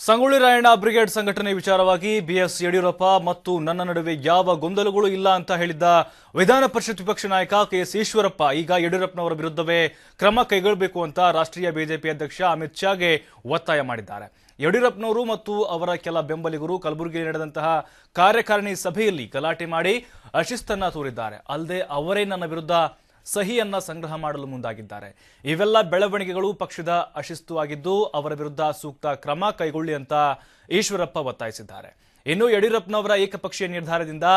Sangolli Rayanna brigade ಸಂಘಟನೆ ವಿಚಾರವಾಗಿ BS Yediyurappa ಮತ್ತು ನನ್ನ ನಡುವೆ ಯಾವ ಗೊಂದಲಗಳು ಇಲ್ಲ ಅಂತ ಹೇಳಿದ್ದ ವಿಧಾನ ಪರಿಷತ್ ವಿಪಕ್ಷ ನಾಯಕ ಕೆಎಸ್ ಈಶ್ವರಪ್ಪ, ಈಗ ಯಡಿಯೂರಪ್ಪನವರ ವಿರುದ್ಧವೇ ಕ್ರಮ ಕೈಗೊಳ್ಳಬೇಕು ಅಂತ ರಾಷ್ಟ್ರೀಯ ಬಿಜೆಪಿ ಅಧ್ಯಕ್ಷ ಅಮಿತ್ ಶಾಗೆ ಒತ್ತಾಯ ಮಾಡಿದ್ದಾರೆ. ಯಡಿಯೂರಪ್ಪನವರು ಮತ್ತು ಅವರ ಕೆಲ ಬೆಂಬಲಿಗರು ಕಲಬುರಗಿಯಲ್ಲಿ ನಡೆದಂತಹ ಕಾರ್ಯಕಾರಿಣಿ ಸಭೆಯಲ್ಲಿ ಗಲಾಟೆ ಮಾಡಿ ಅಶಿಸ್ತನ್ನ ತೋರಿದ್ದಾರೆ. ಅಲ್ಲದೆ ಅವರೇ ನನ್ನ ವಿರುದ್ಧ ಸಹಿಯನ್ನ ಸಂಗ್ರಹ ಮಾಡಲು ಮುಂದಾಗಿದ್ದಾರೆ. ಇವೆಲ್ಲ ಬೆಳವಣಿಗೆಗಳು ಪಕ್ಷದ ಅಶಿಸ್ತು ಆಗಿದ್ದು, ಅವರ ವಿರುದ್ಧ ಸೂಕ್ತ ಕ್ರಮ ಕೈಗೊಳ್ಳಿ ಅಂತ ಈಶ್ವರಪ್ಪ ಒತ್ತಾಯಿಸಿದ್ದಾರೆ. ಇನ್ನು ಯಡಿಯೂರಪ್ಪನವರ ಏಕಪಕ್ಷೀಯ ನಿರ್ಧಾರದಿಂದ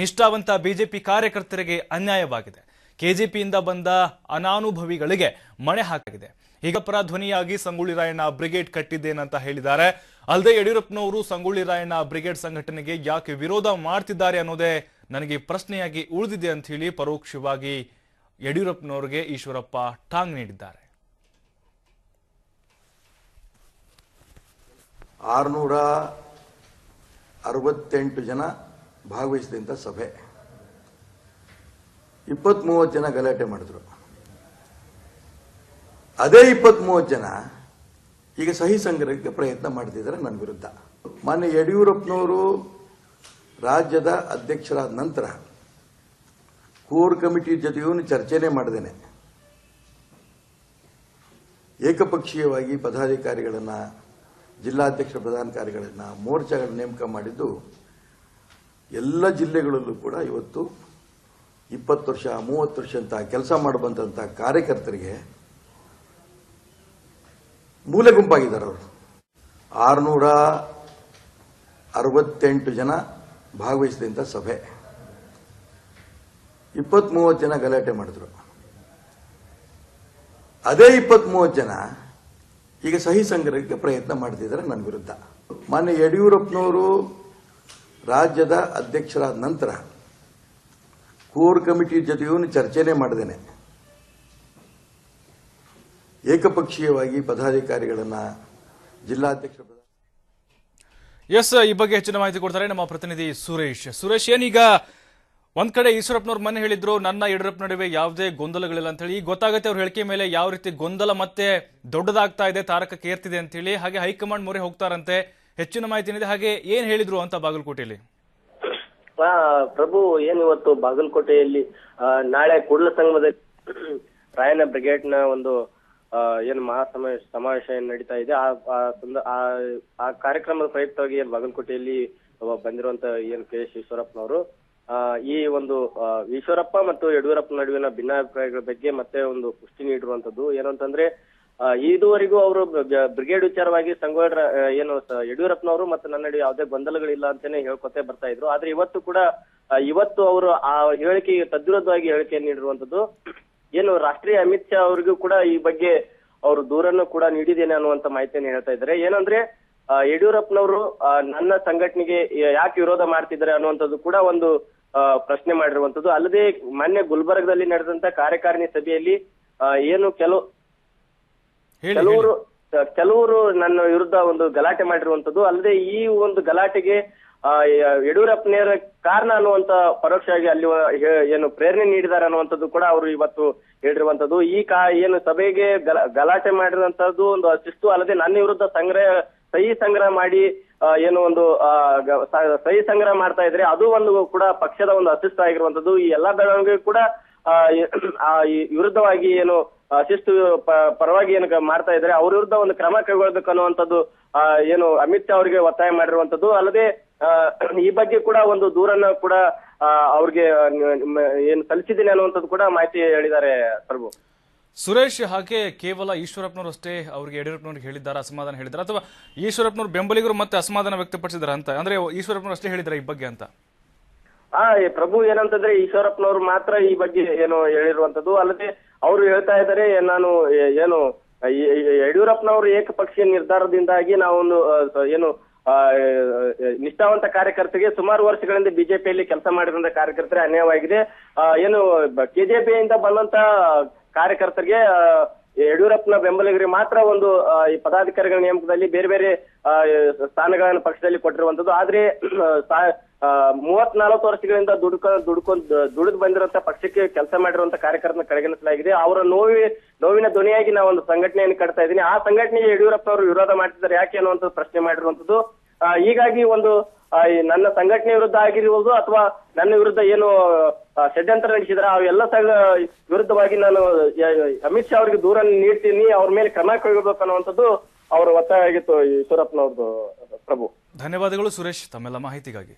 ನಿಷ್ಠಾವಂತ ಬಿಜೆಪಿ ಕಾರ್ಯಕರ್ತರಿಗೆ ಅನ್ಯಾಯವಾಗಿದೆ. ಕೆಜೆಪಿಯಿಂದ ಬಂದ ಅನಾನುಭವಿಗಳಿಗೆ ಮಣೆ ಹಾಕಿದೆ. ಈಗ ಪರ ಧ್ವನಿಯಾಗಿ ಸಂಗೊಳ್ಳಿ ರಾಯಣ್ಣ ಬ್ರಿಗೇಡ್ ಕಟ್ಟಿದ್ದೇನಂತ ಹೇಳಿದ್ದಾರೆ. ಅಲ್ಲದೆ ಯಡಿಯೂರಪ್ಪನವರು ಸಂಗೊಳ್ಳಿ ರಾಯಣ್ಣ ಬ್ರಿಗೇಡ್ ಸಂಘಟನೆಗೆ ಯಾಕೆ ವಿರೋಧ ಮಾಡ್ತಿದ್ದಾರೆ ಅನ್ನೋದೇ ನನಗೆ ಪ್ರಶ್ನೆಯಾಗಿ ಉಳಿದಿದೆ ಅಂತ ಹೇಳಿ ಪರೋಕ್ಷವಾಗಿ ಯಡಿಯೂರಪ್ಪನವರಿಗೆ ಈಶ್ವರಪ್ಪ ಟಾಂಗ್ ನೀಡಿದ್ದಾರೆ. ಆರುನೂರ ಅರವತ್ತೆಂಟು ಜನ ಭಾಗವಹಿಸಿದಂಥ ಸಭೆ. ಇಪ್ಪತ್ತ್ ಮೂವತ್ತು ಜನ ಗಲಾಟೆ ಮಾಡಿದ್ರು. ಅದೇ ಇಪ್ಪತ್ತ್ ಮೂವತ್ತು ಜನ ಈಗ ಸಹಿ ಸಂಗ್ರಹಕ್ಕೆ ಪ್ರಯತ್ನ ಮಾಡ್ತಿದ್ದಾರೆ ನನ್ನ ವಿರುದ್ಧ. ಮಾನ್ಯ ಯಡಿಯೂರಪ್ಪನವರು ರಾಜ್ಯದ ಅಧ್ಯಕ್ಷರಾದ ನಂತರ ಕೋರ್ ಕಮಿಟಿ ಜೊತೆಗೂ ಚರ್ಚೆನೇ ಮಾಡಿದ್ದೇನೆ ಏಕಪಕ್ಷೀಯವಾಗಿ ಪದಾಧಿಕಾರಿಗಳನ್ನು, ಜಿಲ್ಲಾಧ್ಯಕ್ಷ ಪ್ರಧಾನ ಕಾರ್ಯಗಳನ್ನು ಮೋರ್ಚಾಗಳ ನೇಮಕ ಮಾಡಿದ್ದು, ಎಲ್ಲ ಜಿಲ್ಲೆಗಳಲ್ಲೂ ಕೂಡ ಇವತ್ತು ಇಪ್ಪತ್ತು ವರ್ಷ, ಮೂವತ್ತು ವರ್ಷ ಅಂತ ಕೆಲಸ ಮಾಡಬಂದಂಥ ಕಾರ್ಯಕರ್ತರಿಗೆ ಮೂಲೆ ಗುಂಪಾಗಿದ್ದಾರೆ ಅವರು. ಆರುನೂರ ಅರವತ್ತೆಂಟು ಜನ ಭಾಗವಹಿಸಿದಂಥ ಸಭೆ. ಇಪ್ಪತ್ತ್ ಮೂವತ್ತು ಜನ ಗಲಾಟೆ ಮಾಡಿದ್ರು. ಅದೇ ಇಪ್ಪತ್ತ್ ಮೂವತ್ತು ಜನ ಈಗ ಸಹಿ ಸಂಗ್ರಹಕ್ಕೆ ಪ್ರಯತ್ನ ಮಾಡ್ತಿದ್ದಾರೆ ನನ್ನ ವಿರುದ್ಧ. ಮಾನ್ಯ ಯಡಿಯೂರಪ್ಪನವರು ರಾಜ್ಯದ ಅಧ್ಯಕ್ಷರಾದ ನಂತರ ಕೋರ್ ಕಮಿಟಿ ಜೊತೆಯೂ ಚರ್ಚೆನೆ ಮಾಡಿದ್ದೇನೆ. ಏಕಪಕ್ಷೀಯವಾಗಿ ಪದಾಧಿಕಾರಿಗಳನ್ನ ಜಿಲ್ಲಾಧ್ಯಕ್ಷ ಎಸ್ ಈ ಬಗ್ಗೆ ಹೆಚ್ಚಿನ ಮಾಹಿತಿ ಕೊಡ್ತಾರೆ ನಮ್ಮ ಪ್ರತಿನಿಧಿ ಸುರೇಶ್. ಸುರೇಶ್, ಏನೀಗ ಒಂದ್ ಕಡೆ ಈಶ್ವರಪ್ಪನವ್ರ ಮನೆ ಹೇಳಿದ್ರು, ನನ್ನ ಯಡಿಯೂರಪ್ಪ ನಡುವೆ ಯಾವುದೇ ಗೊಂದಲಗಳಿಲ್ಲ ಅಂತ ಹೇಳಿ ಈಗ ಗೊತ್ತಾಗುತ್ತೆ ಅವ್ರ ಹೇಳಿಕೆ ಮೇಲೆ ಯಾವ ರೀತಿ ಗೊಂದಲ ಮತ್ತೆ ದೊಡ್ಡದಾಗ್ತಾ ಇದೆ ತಾರಕಕ್ಕೆ ಏರ್ತಿದೆ ಅಂತ ಹೇಳಿ, ಹಾಗೆ ಹೈಕಮಾಂಡ್ ಮೊರೆ ಹೋಗ್ತಾರಂತೆ. ಹೆಚ್ಚಿನ ಮಾಹಿತಿ ಏನಿದೆ ಹಾಗೆ ಏನ್ ಹೇಳಿದ್ರು ಅಂತ ಬಾಗಲಕೋಟೆಯಲ್ಲಿ? ಪ್ರಭು, ಏನ್ ಇವತ್ತು ಬಾಗಲಕೋಟೆಯಲ್ಲಿ ನಾಳೆ ಕೂಡಲ ಸಂಗಮದಲ್ಲಿ ರಾಯನ ಬ್ರಿಗೇಡ್ನ ಒಂದು ಏನು ಮಹಾ ಸಮಾವೇಶ ಏನ್ ನಡೀತಾ ಇದೆ ಆ ಕಾರ್ಯಕ್ರಮದ ಪ್ರಯುಕ್ತವಾಗಿ ಏನ್ ಬಾಗಲಕೋಟೆಯಲ್ಲಿ ಬಂದಿರುವಂತ ಏನ್ ಕೆ ಎಸ್ ಈಶ್ವರಪ್ಪನವರು ಈ ಒಂದು ಆ, ಈಶ್ವರಪ್ಪ ಮತ್ತು ಯಡಿಯೂರಪ್ಪ ನಡುವಿನ ಭಿನ್ನಾಭಿಪ್ರಾಯಗಳ ಬಗ್ಗೆ ಮತ್ತೆ ಒಂದು ಪುಷ್ಟಿ ನೀಡಿರುವಂತದ್ದು ಏನು ಅಂತಂದ್ರೆ ಆ, ಇದುವರೆಗೂ ಅವರು ಬ್ರಿಗೇಡ್ ವಿಚಾರವಾಗಿ ಸಂಗೊಳ್ಳಿ ಏನು ಯಡಿಯೂರಪ್ಪನವರು ಮತ್ತೆ ನನ್ನ ನಡುವೆ ಯಾವುದೇ ಗೊಂದಲಗಳಿಲ್ಲ ಅಂತಾನೆ ಹೇಳ್ಕೊತೆ ಬರ್ತಾ ಇದ್ರು. ಆದ್ರೆ ಇವತ್ತು ಕೂಡ ಇವತ್ತು ಅವರು ಆ ಹೇಳಿಕೆಗೆ ತದ್ವಿರುದ್ಧವಾಗಿ ಹೇಳಿಕೆ ನೀಡಿರುವಂತದ್ದು ಏನು ರಾಷ್ಟ್ರೀಯ ಅಮಿತ್ ಶಾ ಅವರಿಗೂ ಕೂಡ ಈ ಬಗ್ಗೆ ಅವರು ದೂರನ್ನು ಕೂಡ ನೀಡಿದ್ದೇನೆ ಅನ್ನುವಂತ ಮಾಹಿತಿಯನ್ನು ಹೇಳ್ತಾ ಇದ್ದಾರೆ. ಏನಂದ್ರೆ ಆ, ಯಡಿಯೂರಪ್ಪನವರು ಆ, ನನ್ನ ಸಂಘಟನೆಗೆ ಯಾಕೆ ವಿರೋಧ ಮಾಡ್ತಿದ್ದಾರೆ ಅನ್ನುವಂಥದ್ದು ಕೂಡ ಒಂದು ಆ, ಪ್ರಶ್ನೆ ಮಾಡಿರುವಂತದ್ದು. ಅಲ್ಲದೆ ಮೊನ್ನೆ ಗುಲ್ಬರ್ಗದಲ್ಲಿ ನಡೆದಂತ ಕಾರ್ಯಕಾರಿಣಿ ಸಭೆಯಲ್ಲಿ ಆ, ಏನು ಕೆಲವು ಕೆಲವರು ಕೆಲವರು ನನ್ನ ವಿರುದ್ಧ ಒಂದು ಗಲಾಟೆ ಮಾಡಿರುವಂತದ್ದು. ಅಲ್ಲದೆ ಈ ಒಂದು ಗಲಾಟೆಗೆ ಆ, ಯಡಿಯೂರಪ್ಪನವರ ಕಾರಣ ಅನ್ನುವಂತ ಪರೋಕ್ಷವಾಗಿ ಅಲ್ಲಿ ಏನು ಪ್ರೇರಣೆ ನೀಡಿದ್ದಾರೆ ಅನ್ನುವಂಥದ್ದು ಕೂಡ ಅವರು ಇವತ್ತು ಹೇಳಿರುವಂತದ್ದು. ಈ ಕಾ ಏನು ಸಭೆಗೆ ಗಲ- ಗಲಾಟೆ ಮಾಡಿರುವಂತದ್ದು ಒಂದು ಅಶಿಸ್ತು ಅಲ್ಲದೆ ನನ್ನ ವಿರುದ್ಧ ಸಂಗ್ರಹ ಸಹಿ ಸಂಗ್ರಹ ಮಾಡಿ ಏನು ಒಂದು ಸಹಿ ಸಂಗ್ರಹ ಮಾಡ್ತಾ ಇದ್ರೆ ಅದು ಒಂದು ಕೂಡ ಪಕ್ಷದ ಒಂದು ಅಶಿಷ್ಟ ಆಗಿರುವಂತದ್ದು ಈ ಎಲ್ಲಾ ಬೆಳವಣಿಗೆ ಕೂಡ ಆ, ವಿರುದ್ಧವಾಗಿ ಏನು ಶಿಸ್ತು ಪರವಾಗಿ ಏನು ಮಾಡ್ತಾ ಇದ್ರೆ ಅವ್ರ ವಿರುದ್ಧ ಒಂದು ಕ್ರಮ ಕೈಗೊಳ್ಬೇಕು ಅನ್ನುವಂಥದ್ದು ಏನು ಅಮಿತ್ ಶಾ ಅವರಿಗೆ ಒತ್ತಾಯ ಮಾಡಿರುವಂತದ್ದು ಅಲ್ಲದೆ ಈ ಬಗ್ಗೆ ಕೂಡ ಒಂದು ದೂರನ್ನ ಕೂಡ ಅವ್ರಿಗೆ ಏನು ಸಲ್ಲಿಸಿದ್ದೀನಿ ಅನ್ನುವಂಥದ್ದು ಕೂಡ ಮಾಹಿತಿ ಹೇಳಿದ್ದಾರೆ ಪ್ರಭು. ಸುರೇಶ್ ಹಾಗೆ ಕೇವಲ ಈಶ್ವರಪ್ಪನವರು ಅಷ್ಟೇ ಅವ್ರಿಗೆ ಯಡಿಯೂರಪ್ಪನವ್ರಿಗೆ ಹೇಳಿದ್ದಾರೆ, ಅಸಮಾಧಾನ ಹೇಳಿದ್ದಾರೆ? ಅಥವಾ ಈಶ್ವರಪ್ಪನವರು ಬೆಂಬಲಿಗರು ಮತ್ತೆ ಅಸಮಾಧಾನ ವ್ಯಕ್ತಪಡಿಸಿದ್ರ ಅಂತ? ಅಂದ್ರೆ ಈಶ್ವರಪ್ಪನವ್ರು ಅಷ್ಟೇ ಹೇಳಿದ್ದಾರೆ ಈ ಬಗ್ಗೆ ಅಂತ? ಆ ಪ್ರಭು ಏನಂತಂದ್ರೆ ಈಶ್ವರಪ್ಪನವ್ರು ಮಾತ್ರ ಈ ಬಗ್ಗೆ ಏನು ಹೇಳಿರುವಂತದ್ದು ಅಲ್ಲದೆ ಅವರು ಹೇಳ್ತಾ ಇದ್ದಾರೆ ನಾನು ಏನು ಯಡಿಯೂರಪ್ಪನವರು ಏಕಪಕ್ಷೀಯ ನಿರ್ಧಾರದಿಂದಾಗಿ ನಾವೊಂದು ಏನು ನಿಷ್ಠಾವಂತ ಕಾರ್ಯಕರ್ತರಿಗೆ ಸುಮಾರು ವರ್ಷಗಳಿಂದ ಬಿಜೆಪಿಯಲ್ಲಿ ಕೆಲಸ ಮಾಡಿರುವಂತ ಕಾರ್ಯಕರ್ತರಿಗೆ ಅನ್ಯಾಯವಾಗಿದೆ. ಏನು ಕೆಜೆಪಿಯಿಂದ ಬಂದಂತ ಕಾರ್ಯಕರ್ತರಿಗೆ ಯಡಿಯೂರಪ್ಪನ ಬೆಂಬಲಿಗರಿಗೆ ಮಾತ್ರ ಒಂದು ಈ ಪದಾಧಿಕಾರಿಗಳ ನೇಮಕದಲ್ಲಿ ಬೇರೆ ಬೇರೆ ಸ್ಥಾನಗಳನ್ನು ಪಕ್ಷದಲ್ಲಿ ಕೊಟ್ಟಿರುವಂತದ್ದು ಆದ್ರೆ ಮೂವತ್ನಾಲ್ಕು ವರ್ಷಗಳಿಂದ ದುಡ್ಕ ದುಡ್ಕೊಂಡ್ ದುಡಿದು ಬಂದಿರುವಂತ ಪಕ್ಷಕ್ಕೆ ಕೆಲಸ ಮಾಡಿರುವಂತ ಕಾರ್ಯಕರ್ತನ ಕಡೆಗಣಿಸಲಾಗಿದೆ. ಅವರ ನೋವಿ, ನೋವಿನ ಧ್ವನಿಯಾಗಿ ನಾವು ಒಂದು ಸಂಘಟನೆಯನ್ನು ಕಟ್ತಾ ಇದ್ದೀನಿ. ಆ ಸಂಘಟನೆಗೆ ಯಡಿಯೂರಪ್ಪ ಅವರು ವಿರೋಧ ಮಾಡ್ತಿದ್ದಾರೆ. ಯಾಕೆ ಅನ್ನುವಂಥದ್ದು ಪ್ರಶ್ನೆ ಮಾಡಿರುವಂತದ್ದು ಹೀಗಾಗಿ ಒಂದು ನನ್ನ ಸಂಘಟನೆ ವಿರುದ್ಧ ಆಗಿರ್ಬೋದು ಅಥವಾ ನನ್ನ ವಿರುದ್ಧ ಏನು ಷಡ್ಯಂತ್ರ ನಡೆಸಿದ್ರೆ ಅವೆಲ್ಲ ವಿರುದ್ಧವಾಗಿ ನಾನು ಅಮಿತ್ ಶಾ ಅವರಿಗೆ ದೂರ ನೀಡ್ತೀನಿ, ಅವ್ರ ಮೇಲೆ ಕ್ರಮ ಕೈಗೊಳ್ಬೇಕು ಅನ್ನುವಂಥದ್ದು ಅವರ ಒತ್ತಾಯ ಆಗಿತ್ತು ಈಶ್ವರಪ್ಪನವ್ರದ್ದು ಪ್ರಭು. ಧನ್ಯವಾದಗಳು ಸುರೇಶ್ ತಮ್ಮೆಲ್ಲ ಮಾಹಿತಿಗಾಗಿ.